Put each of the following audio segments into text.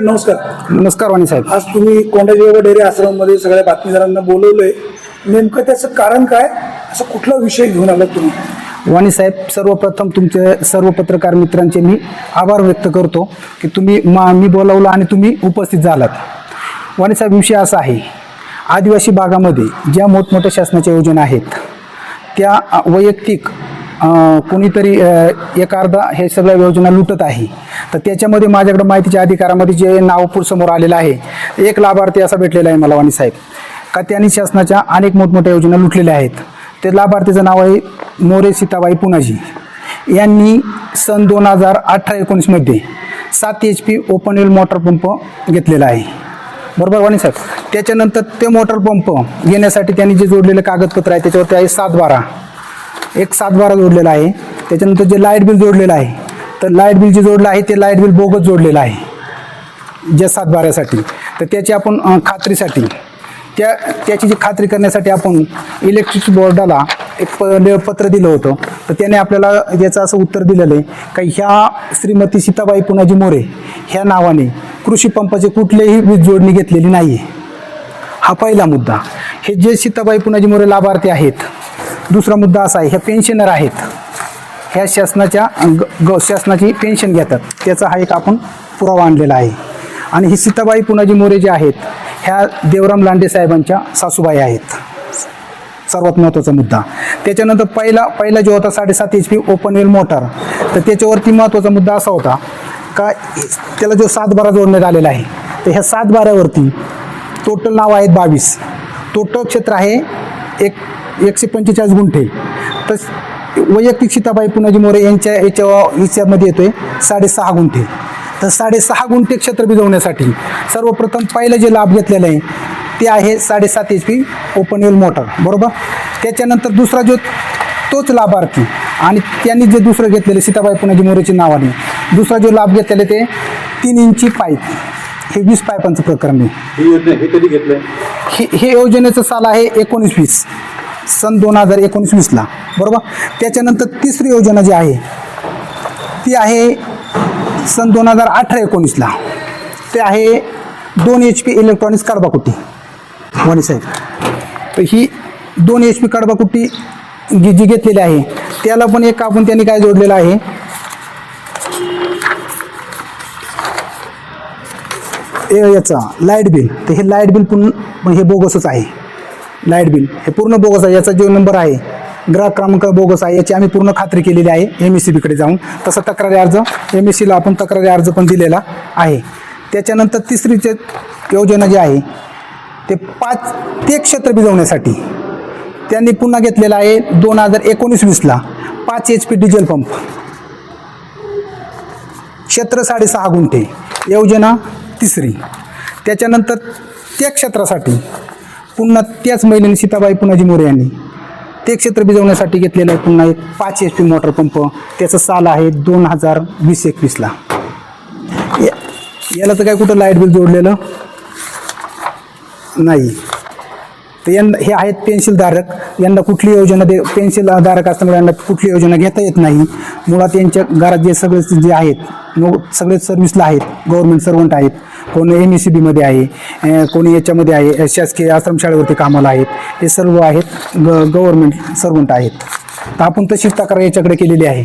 नमस्कार. नमस्कार वाणी साहेब. आज तुम्ही कोंडाजी डेअरी आश्रममध्ये सगळ्या बातमीदारांना बोलवलंय. नेमकं त्याचं कारण काय? असं कुठला विषय घेऊन आला तुम्ही? वाणी साहेब सर्वप्रथम तुमचे सर्व पत्रकार मित्रांचे मी आभार व्यक्त करतो की तुम्ही मा मी बोलावलं आणि तुम्ही उपस्थित झालात. वाणी साहेब विषय असा आहे. आदिवासी भागामध्ये ज्या मोठमोठ्या शासनाच्या योजना आहेत त्या वैयक्तिक कोणीतरी अ, एक अर्धा हे सगळ्या योजना लुटत आहे. तर त्याच्यामध्ये माझ्याकडे माहितीच्या अधिकारामध्ये जे नाव समोर आलेलं आहे एक लाभार्थी असा भेटलेला आहे मला वाणी साहेब. का त्यांनी शासनाच्या अनेक मोठमोठ्या योजना लुटलेल्या आहेत. ते लाभार्थीचं नाव आहे मोरे सीताबाई पुनाजी. यांनी सन दोन हजार अठरा एकोणीसमध्ये सात H P open well motor pump घेतलेला आहे. बरोबर वाणी साहेब? त्याच्यानंतर ते मोटर पंप घेण्यासाठी त्यांनी जे जोडलेले कागदपत्र आहे त्याच्यावरती आहे सात बारा. एक सात बारा जोडलेला आहे. त्याच्यानंतर जे लाइट बिल जोडलेलं आहे तर लाइट बिल जे जोडलं आहे ते लाइट बिल बोगस जोडलेलं आहे. ज्या सातबाऱ्यासाठी तर त्याची आपण खात्रीसाठी त्या त्याची जी खात्री करण्यासाठी आपण इलेक्ट्रिक बोर्डाला एक प ले- पत्र दिलं होतं. तर त्याने आपल्याला याचं असं उत्तर दिलेलं आहे का ह्या श्रीमती सीताबाई पुनाजी मोरे ह्या नावाने कृषी पंपाची कुठलीही वीज जोडणी घेतलेली नाही आहे हा पहिला मुद्दा. हे जे सीताबाई पुनाजी मोरे लाभार्थी आहेत दुसरा मुद्दा असा आहे ह्या पेन्शनर आहेत. ह्या शासनाच्या ग ग शासनाची पेन्शन घेतात. त्याचा हा एक आपण पुरावा आणलेला आहे. आणि ही सीताबाई पुनाजी मोरे जे आहेत ह्या देवराम लांडे साहेबांच्या सासूबाई आहेत. सर्वात महत्त्वाचा मुद्दा. त्याच्यानंतर पहिला पहिला जो होता साडेसात H P open well motor तर त्याच्यावरती महत्त्वाचा मुद्दा असा होता का त्याला जो सातबारा जोडण्यात आलेला आहे तर ह्या सातबाऱ्यावरती टोटल नाव आहेत बावीस. टोटल क्षेत्र आहे एक एकशे पंचेचाळीस गुंठे. तर वैयक्तिक सीताबाई पुनाजी मोरे यांच्या याच्या हिच्यामध्ये येतोय साडेसहा गुंठे. तर साडेसहा गुंठे क्षेत्र भिजवण्यासाठी सर्वप्रथम पहिलं जे लाभ घेतलेलं आहे ते आहे साडेसात H P open well motor बरोबर? त्याच्यानंतर दुसरा जो तोच लाभार्थी आणि त्यांनी जे दुसरं घेतलेले सीताबाई पुनाजी मोरेच्या नावाने दुसरा जो लाभ घेतलेला ते तीन इंची पाईप. हे वीस पाईपांचं प्रकरण आहे. ही योजना हे कधी घेतलंय? हे हे योजनेचं साल आहे एकोणीस वीस. सन दोन हजार एकोणीस वीसला बरोबर? त्याच्यानंतर तिसरी योजना जी आहे ती आहे सन दोन हजार अठरा एकोणीसला. ते आहे दोन एच पी इलेक्ट्रॉनिक्स कडबाकुट्टी वाणी साहेब. तर ही दोन एच पी कडबाकुट्टी जी जी घेतलेली आहे त्याला पण एक आपण त्यांनी काय जोडलेलं आहे? ए- याचा लाइट बिल तर हे लाइट बिल पण हे बोगसच आहे. Light bill. हे पूर्ण बोगस आहे. याचा जो नंबर आहे ग्राहक क्रमांक बोगस आहे याची आम्ही पूर्ण खात्री केलेली आहे. एम एस सी बीकडे जाऊन. तसा तक्रारी अर्ज एम एस सीला आपण तक्रारी अर्ज पण दिलेला आहे. त्याच्यानंतर तिसरीचे योजना जी आहे ते पाच ते क्षेत्र भिजवण्यासाठी त्यांनी पुन्हा घेतलेला आहे दोन हजार एकोणीस वीसला पाच एच पी डिझेल पंप क्षेत्र साडेसहा गुंठे. योजना तिसरी. त्याच्यानंतर त्या क्षेत्रासाठी पुन्हा त्याच महिलेने सीताबाई पुनाजी मोरे यांनी ते क्षेत्र भिजवण्यासाठी घेतलेलं आहे. पुन्हा एक पाच एच पी मोटर पंप. त्याचं साल आहे दोन हजार वीस एकवीसला या- याला तर काय कुठं लाइट बिल जोडलेलं? नाही. तर यांना हे आहेत पेन्सिलधारक. यांना कुठली योजना दे पेन्सिलधारक असल्यामुळे यांना कुठली योजना घेता येत नाही. मुळात यांच्या घरात जे सगळे जे आहेत मग सगळे सर्व्हिसला आहेत. गव्हर्नमेंट सर्वंट आहेत. कोण एम ई सी बीमध्ये आहे कोणी याच्यामध्ये आहे शासकीय आश्रमशाळेवरती कामाला आहेत. हे सर्व आहेत ग गव्हर्नमेंट सर्वंट आहेत. तर आपण तशीच तक्रार याच्याकडे केलेली आहे.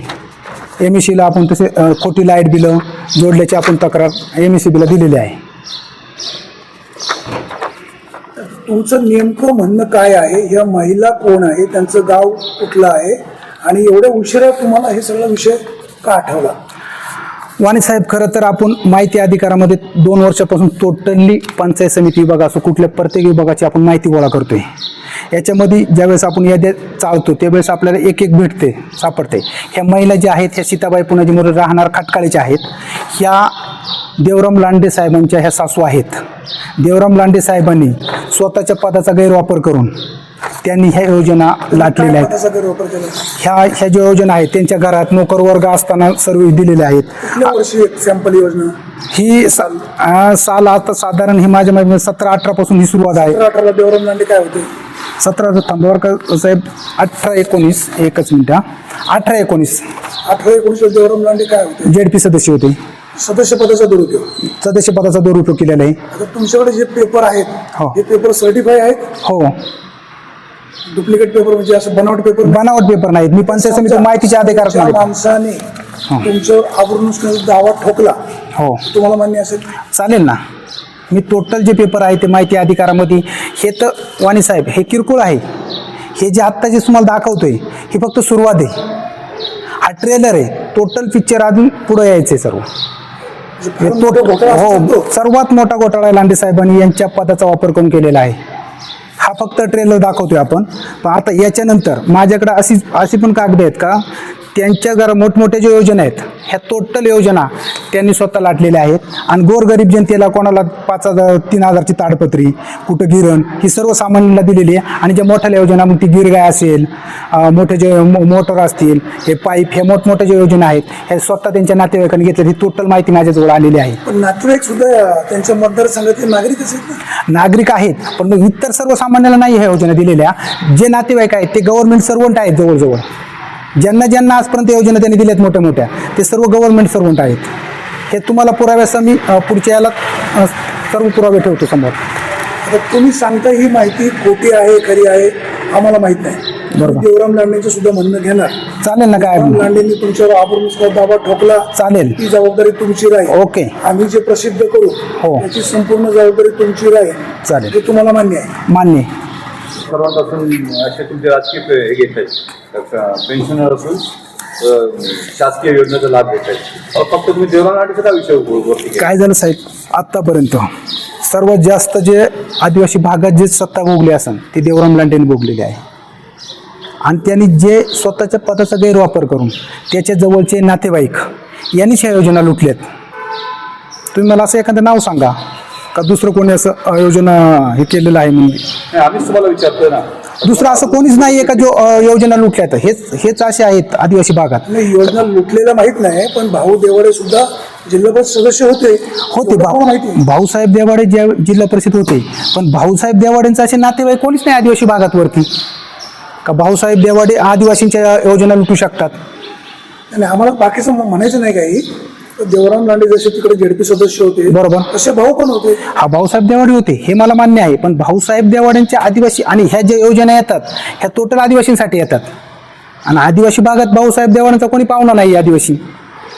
एम एस सीला आपण तसे खोटी लाइट बिलं जोडल्याची आपण तक्रार एम ई सी बीला दिलेली आहे. तुमचं नेमकं म्हणणं काय आहे? ह्या महिला कोण आहे? त्यांचं गाव कुठलं आहे? आणि एवढ्या उशिरा तुम्हाला हे सगळा विषय का आठवला वाणी साहेब खरं तर आपण माहिती अधिकारामध्ये दोन वर्षापासून टोटली पंचायत समिती विभाग असो कुठल्या प्रत्येक विभागाची आपण माहिती गोळा करतोय. याच्यामध्ये ज्यावेळेस आपण याद्या चालतो त्यावेळेस आपल्याला एक एक भेटते सापडते. ह्या महिला ज्या आहेत ह्या सीताबाई पुनाजी मोरे राहणार खटकाळीच्या आहेत. ह्या देवराम लांडे साहेबांच्या ह्या सासू आहेत. देवराम लांडे साहेबांनी स्वतःच्या पदाचा गैरवापर करून त्यांनी ह्या योजना लाटलेल्या आहेत. त्याचा गैरवापर केला. ह्या ह्या ज्या योजना आहेत त्यांच्या घरात नोकर वर्ग असताना सर्व्हिस दिलेल्या आहेत. कुठल्या वर्षी एक सॅम्पल योजना? ही साल आता साधारण ही माझ्या माहिती सतरा अठरा पासून ही सुरुवात आहे. सतरा अठराला देवराम लांडे काय होते? सतरा थांबवरकर साहेब अठरा एकोणीस एकच मिनिट हा. अठरा एकोणीस. अठरा एकोणीसला देवराम लांडे काय होते? जेड पी सदस्य होते. सदस्य पदाचा दुरुपयोग. सदस्य पदाचा दुरुपयोग केलेला आहे. आता तुमच्याकडे जे पेपर आहेत हो. हे पेपर सर्टिफाय आहेत? हो. डुप्लिकेट पेपर म्हणजे असं बनावट पेपर बनावट पेपर नाहीत. मी पंचायत समिती माहितीच्या अधिकारात ज्या नाही माणसाने तुमच्यावर आवरून दावा ठोकला. हो. तुम्हाला मान्य असेल? चालेल ना. मी टोटल जे पेपर आहे ते माहिती अधिकारामध्ये हे तर वाणी साहेब हे किरकोळ आहे. हे जे आत्ता जे तुम्हाला दाखवतोय ही फक्त सुरुवात आहे. हा ट्रेलर आहे. टोटल पिक्चर अजून पुढे यायचं आहे सर्व. म्हणजे हे. सर्वात मोठा घोटाळा लांडे साहेबांनी यांच्या पदाचा वापर करून केलेला आहे? हा फक्त ट्रेलर दाखवतोय आपण. पण आता याच्यानंतर माझ्याकडे अशी अशी पण कागद आहेत का? त्यांच्या जरा मोठमोठ्या ज्या योजना आहेत ह्या टोटल योजना त्यांनी स्वतः लाटलेल्या आहेत. आणि गोरगरीब जनतेला कोणाला पाच हजार तीन हजारची ताडपत्री कुठं गिरण ही सर्वसामान्यांना दिलेली आहे. आणि ज्या मोठ्या योजना मग ती गिरगाय असेल मोठे जे मोटर असतील हे पाईप हे मोठमोठ्या ज्या योजना आहेत हे स्वतः त्यांच्या नातेवाईकांनी घेतल्या ही टोटल माहिती माझ्याजवळ आलेली आहे. पण नातेवाईक सुद्धा त्यांच्या मतदारसंघातले नागरिकच आहेत ना? नागरिक आहेत पण मग इतर सर्वसामान्याला नाही ह्या योजना दिलेल्या. जे नातेवाईक आहेत ते गव्हर्नमेंट सर्वंट आहेत जवळजवळ. ज्यांना ज्यांना आजपर्यंत योजना त्यांनी दिल्यात मोठ्या मोठ्या ते सर्व गव्हर्नमेंट सर्वंट आहेत. हे तुम्हाला पुराव्यासह मी पुढच्या याला सर्व पुरावे ठेवतो समोर. आता तुम्ही सांगता ही माहिती खोटी आहे खरी आहे आम्हाला माहीत नाही. बरोबर. देवराम लांडेंचं सुद्धा म्हणणं घेणार. चालेल ना काय देवराम लांडेंनी तुमच्यावर आबरूनुसार दावा ठोकला. चालेल. ती जबाबदारी तुमची राहील. ओके. आम्ही जे प्रसिद्ध करू हो. त्याची संपूर्ण जबाबदारी तुमची राहील. चालेल. हे तुम्हाला मान्य आहे. मान्य. सर्वांपासून असे तुमचे राजकीय पे- हे घेत आहेत. पेन्शनर असून शासकीय योजनेचा लाभ घेत आहेत फक्त तुम्ही देवराम लांडेचा का विषय वरती? काय झालं साहेब? आत्तापर्यंत सर्वात जास्त जे आदिवासी भागात जे सत्ता भोगली असेल ती देवराम लांडेने भोगलेली आहे. आणि त्यांनी जे स्वतःच्या पदाचा गैरवापर करून त्याच्या जवळचे नातेवाईक यांनीच ह्या योजना लुटल्यात. तुम्ही मला असं एखादं नाव सांगा का दुसरं कोणी असं योजना हे केलेलं आहे म्हणजे नाही आम्हीच तुम्हाला विचारतोय ना. दुसरं असं कोणीच नाही आहे का जो अ, योजना लुटल्यात हेच हेच असे आहेत आदिवासी भागात. नाही योजना लुटलेला माहीत नाही पण भाऊ देवाडे सुद्धा जिल्हा परिषद सदस्य होते. होते एवढं भाऊ कोणाला माहिती? भाऊसाहेब देवाडे ज्या जिल्हा परिषद होते पण भाऊसाहेब देवाडेंचे असे नातेवाईक कोणीच नाही आदिवासी भागात वरती का भाऊसाहेब देवाडे आदिवासींच्या योजना लुटू शकतात? आणि आम्हाला बाकीचं म्हणायचं नाही काही. देवराम लांडे जसे तिकडे जेडपी सदस्य होते बरोबर. तसे भाऊ पण होते. हा भाऊसाहेब देवाडे होते हे मला मान्य आहे पण भाऊसाहेब देवाड्यांच्या आदिवासी आणि ह्या ज्या योजना येतात ह्या टोटल आदिवासींसाठी येतात. आणि आदिवासी भागात भाऊसाहेब देवाड्यांचा कोणी पाहुणा नाही आदिवासी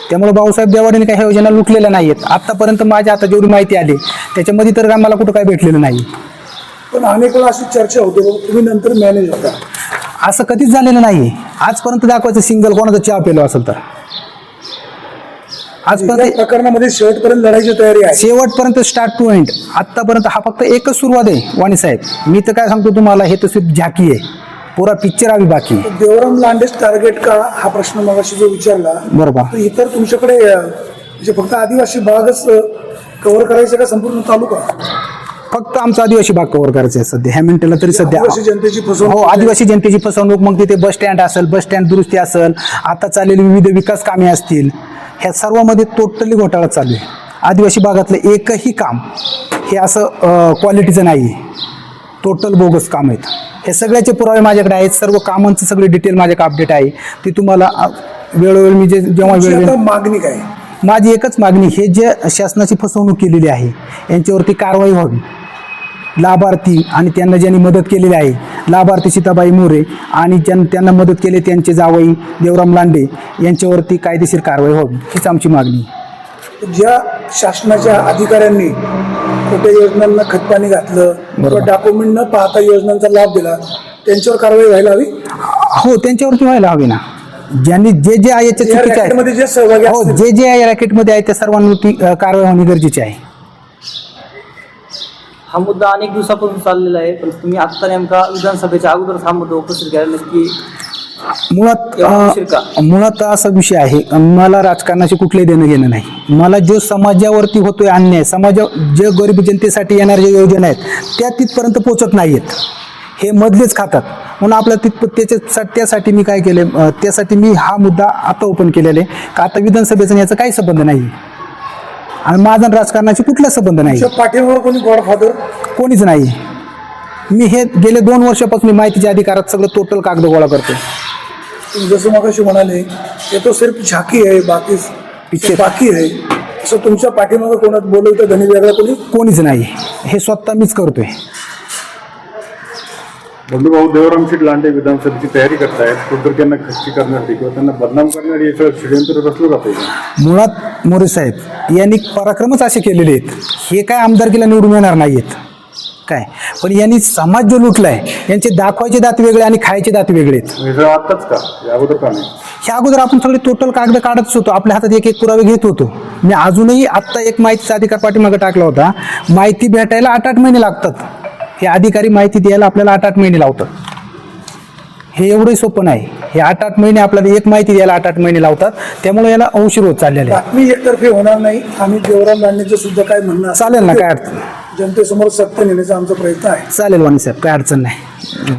त्यामुळे भाऊसाहेब देवाड्यांनी काही ह्या योजना लुटलेल्या नाही आहेत आत्तापर्यंत माझ्या आता जेवढी माहिती आली त्याच्यामध्ये तर मला कुठं काय भेटलेलं नाही. पण अनेक वेळा अशी चर्चा होते बाबा तुम्ही नंतर मॅनेज होता. असं कधीच झालेलं नाही आजपर्यंत दाखवायचं सिंगल कोणाचा चहा पेलो असेल तर. आजपर्यंत प्रकरणामध्ये शेवटपर्यंत लढायची तयारी आहे. शेवटपर्यंत स्टार्ट टू एंड आत्तापर्यंत हा फक्त एकच सुरुवात आहे वाणी साहेब. मी तर काय सांगतो तुम्हाला हे तर सिर्फ झाकी आहे. पुरा पिक्चर आम्ही बाकी. देवराम लांडेच टार्गेट का? हा प्रश्न मगाशी जो विचारला बरोबर. तर इतर तुमच्याकडे म्हणजे फक्त आदिवासी भागच कव्हर करायचा का संपूर्ण तालुका? फक्त आमचा आदिवासी भाग कव्हर करायचा आहे सध्या. ह्या मिनिटाला तरी सध्या आदिवासी जनतेची हो फसवणूक आदिवासी जनतेची फसवणूक मग तिथे बस स्टँड असेल बस स्टँड दुरुस्ती असेल आता चाललेली विविध विकास कामे असतील. ह्या सर्वामध्ये टोटली घोटाळा चालू आहे. आदिवासी भागातलं एकही काम हे असं क्वालिटीचं नाही आहे. टोटल बोगस काम आहेत. हे सगळ्याचे पुरावे माझ्याकडे आहेत. सर्व कामांचं सगळे डिटेल माझ्याकडे अपडेट आहे. ती तुम्हाला वेळोवेळी मी जे जेव्हा वेळ मागणी काय? माझी एकच मागणी हे जे शासनाची फसवणूक केलेली आहे यांच्यावरती कारवाई व्हावी. लाभार्थी आणि त्यांना ज्यांनी मदत केलेली आहे लाभार्थी सीताबाई मोरे आणि ज्यां त्यांना मदत केली त्यांचे जावई देवराम लांडे यांच्यावरती कायदेशीर कारवाई व्हावी हीच आमची मागणी. ज्या शासनाच्या अधिकाऱ्यांनी खोट्या योजनांना खतपाणी घातलं किंवा डॉक्युमेंट न पाहता योजनांचा लाभ दिला त्यांच्यावर कारवाई व्हायला हवी? हो त्यांच्यावरती व्हायला हवी ना. ज्यांनी जे जे आहे जे हो जे जे आहे रॅकेटमध्ये आहे त्या सर्वांवरती कारवाई होणे गरजेचे आहे. हा मुद्दा अनेक दिवसापासून चाललेला आहे पण तुम्ही आत्ता नेमका विधानसभेच्या अगोदरच हा मुद्दा उपस्थित केला नक्की मुळात? अ, मुळात असा विषय आहे मला राजकारणाशी कुठलंही देणं घेणं नाही. मला जो समाजावरती होतोय अन्याय समाजा जे गरीब जनतेसाठी येणाऱ्या ज्या योजना आहेत त्या तिथपर्यंत पोचत नाहीयेत. हे मधलेच खातात. म्हणून आपल्या तिथप त्याच्यासाठी त्यासाठी मी काय केलं त्यासाठी मी हा मुद्दा आता ओपन केलेला आहे. का आता विधानसभेचा आणि याचा काही संबंध नाही आणि माझा आणि राजकारणाशी कुठलाच संबंध नाही. पाठीमागं कोणी गॉडफादर कोणीच नाही. मी हे गेले दोन वर्षापासून मी माहितीच्या अधिकारात सगळं टोटल कागद गोळा करतो जसं मगाशी म्हणाले ते तो सिर्फ झाकी आहे बाकी पिक्चर. बाकी आहे. असं तुमच्या पाठीमागं कोणात बोलवतं धनी वेगळा कोणी? कोणीच नाही. हे स्वतः मीच करतोय. बंधुभाऊ देवराम शेठ लांडे विधानसभेची तयारी करतायत. कुलतुर्क्यांना खच्ची करण्यासाठी किंवा त्यांना बदनाम करण्यासाठी हे सगळं षडयंत्र रचलं जाते मुळात मोरे साहेब यांनी पराक्रमच असे केलेले आहेत. हे काय आमदारकीला निवडून येणार नाहीत काय? पण यांनी समाज जो लुटलाय यांचे दाखवायचे दात वेगळे आणि खायचे दात वेगळे आहेत. हे सगळं आत्ताच का? या अगोदर का नाही? ह्या अगोदर आपण सगळे टोटल कागद काढतच होतो. आपल्या हातात एक एक पुरावे घेत होतो. मी अजूनही आत्ता एक माहितीचा अधिकार पाठीमागे टाकला होता. माहिती भेटायला आठ आठ महिने लागतात. हे अधिकारी माहिती द्यायला आपल्याला आठ आठ महिने लावतात. हे एवढंही सोपं नाही. हे आठ आठ महिने आपल्याला एक माहिती द्यायला आठ आठ महिने लावतात. त्यामुळे याला उशीर होत चाललेला आहे. बातमी एकतर्फी होणार नाही. आम्ही देवराम लांडेचं सुद्धा काय म्हणणं चालेल ना काय अडचण जनतेसमोर सत्य नेण्याचा आमचा प्रयत्न आहे. चालेल वाणी साहेब काय अडचण नाही.